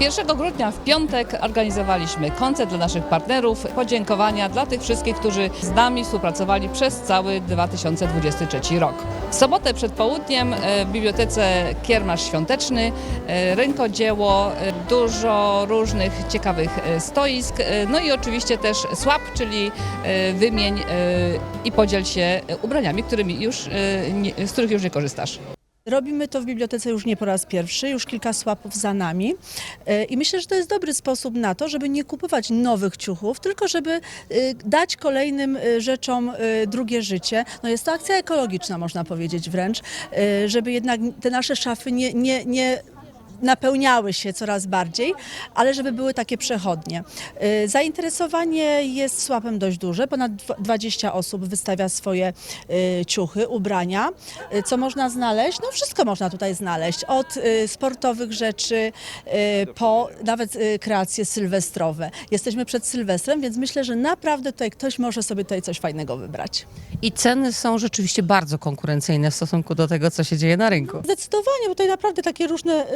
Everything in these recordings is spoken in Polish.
1 grudnia w piątek organizowaliśmy koncert dla naszych partnerów, podziękowania dla tych wszystkich, którzy z nami współpracowali przez cały 2023 rok. W sobotę przed południem e, w bibliotece Kiermasz Świąteczny, e, rękodzieło, e, dużo różnych ciekawych stoisk, no i oczywiście też swap, czyli wymień i podziel się ubraniami, którymi już, z których już nie korzystasz. Robimy to w bibliotece już nie po raz pierwszy, już kilka słapów za nami E, i myślę, że to jest dobry sposób na to, żeby nie kupować nowych ciuchów, tylko żeby e, dać kolejnym e, rzeczom drugie życie. No jest to akcja ekologiczna, można powiedzieć wręcz, żeby jednak te nasze szafy nie, nie, nie napełniały się coraz bardziej, ale żeby były takie przechodnie. Y, Zainteresowanie jest słapem dość duże. Ponad dwa- 20 osób wystawia swoje y, ciuchy, ubrania. Y, Co można znaleźć? No wszystko można tutaj znaleźć. Od sportowych rzeczy po nawet kreacje sylwestrowe. Jesteśmy przed Sylwestrem, więc myślę, że naprawdę tutaj ktoś może sobie tutaj coś fajnego wybrać. I ceny są rzeczywiście bardzo konkurencyjne w stosunku do tego, co się dzieje na rynku. Zdecydowanie, bo tutaj naprawdę takie różne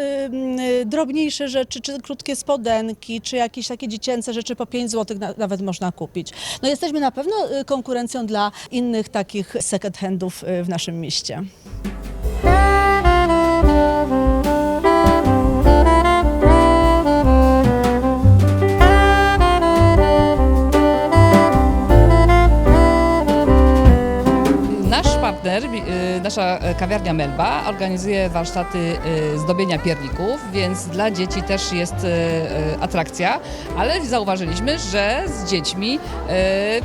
drobniejsze rzeczy, czy krótkie spodenki, czy jakieś takie dziecięce rzeczy po 5 zł na, nawet można kupić. No jesteśmy na pewno y, konkurencją dla innych takich second handów y, w naszym mieście. Nasza kawiarnia Melba, organizuje warsztaty y, zdobienia pierników, więc dla dzieci też jest y, atrakcja, ale zauważyliśmy, że z dziećmi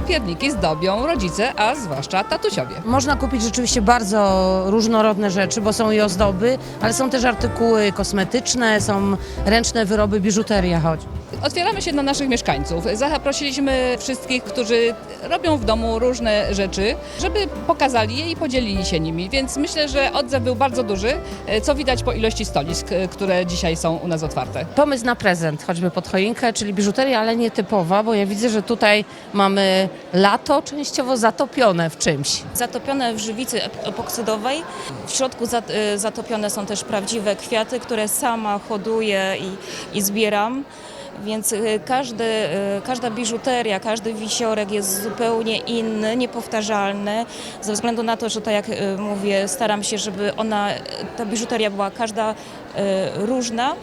pierniki zdobią rodzice, a zwłaszcza tatusiowie. Można kupić rzeczywiście bardzo różnorodne rzeczy, bo są i ozdoby, ale są też artykuły kosmetyczne, są ręczne wyroby, biżuteria choć. Otwieramy się na naszych mieszkańców. Zaprosiliśmy wszystkich, którzy robią w domu różne rzeczy, żeby pokazali je i podzielili się nimi, więc myślę, że odzew był bardzo duży, y, co widać po ilości stolisk, y, które dzisiaj są u nas otwarte. Pomysł na prezent, choćby pod choinkę, czyli biżuteria, ale nietypowa, bo ja widzę, że tutaj mamy lato częściowo zatopione w czymś. zatopione w żywicy ep- epoksydowej. W środku y, zatopione są też prawdziwe kwiaty, które sama hoduję i, i zbieram. Więc y, każdy, y, każda biżuteria, każdy wisiorek jest zupełnie inny, niepowtarzalny, ze względu na to, że tak jak y, mówię, staram się, żeby ona, ta biżuteria była każda różna,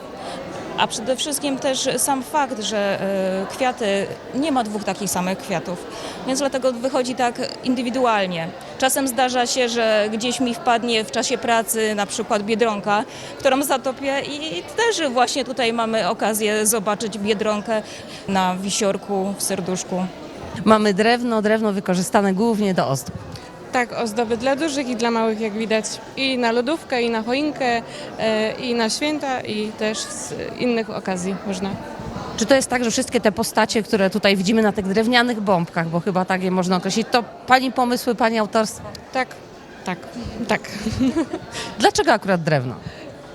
a przede wszystkim też sam fakt, że e, kwiaty, nie ma dwóch takich samych kwiatów, więc dlatego wychodzi tak indywidualnie. Czasem zdarza się, że gdzieś mi wpadnie w czasie pracy na przykład biedronka, którą zatopię i też właśnie tutaj mamy okazję zobaczyć biedronkę na wisiorku w serduszku. Mamy drewno, drewno wykorzystane głównie do ozdób. Tak, ozdoby dla dużych i dla małych, jak widać. I na lodówkę, i na choinkę, e, i na święta, i też z innych okazji można. Czy to jest tak, że wszystkie te postacie, które tutaj widzimy na tych drewnianych bombkach, bo chyba tak je można określić, to pani pomysły, pani autorstwo? Tak, tak, tak. Dlaczego akurat drewno?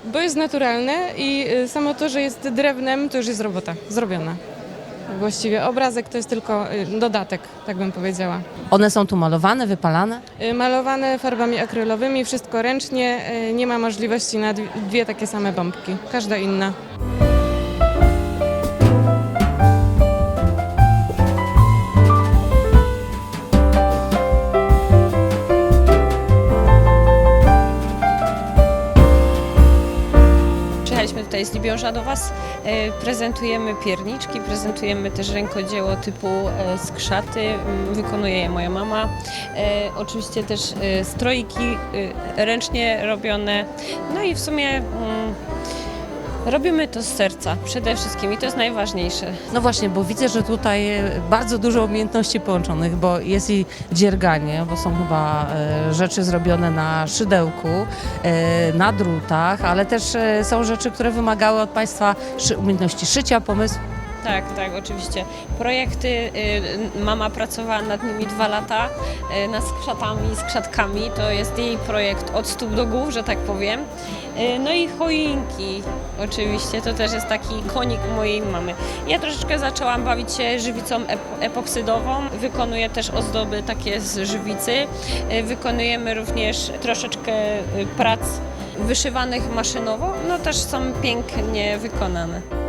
Bo jest naturalne i y, samo to, że jest drewnem, to już jest robota zrobiona. Właściwie obrazek to jest tylko y, dodatek, tak bym powiedziała. One są tu malowane, wypalane? Y, Malowane farbami akrylowymi, wszystko ręcznie, y, nie ma możliwości na dwie, dwie takie same bombki, każda inna. Z Libiąża do Was. E, Prezentujemy pierniczki, prezentujemy też rękodzieło typu e, skrzaty. m, Wykonuje je moja mama. E, Oczywiście też strojki ręcznie robione. No i w sumie mm, robimy to z serca przede wszystkim i to jest najważniejsze. No właśnie, bo widzę, że tutaj e, bardzo dużo umiejętności połączonych, bo jest i dzierganie, bo są chyba e, rzeczy zrobione na szydełku, e, na drutach, ale też są rzeczy, które wymagały od Państwa umiejętności szycia, pomysłu. Tak, tak, oczywiście. Projekty, y, mama pracowała nad nimi dwa lata, y, nad skrzatami, skrzatkami. To jest jej projekt od stóp do głów, że tak powiem. Y, No i choinki, oczywiście, to też jest taki konik mojej mamy. Ja troszeczkę zaczęłam bawić się żywicą ep- epoksydową. Wykonuję też ozdoby takie z żywicy. Wykonujemy również troszeczkę prac wyszywanych maszynowo. No też są pięknie wykonane.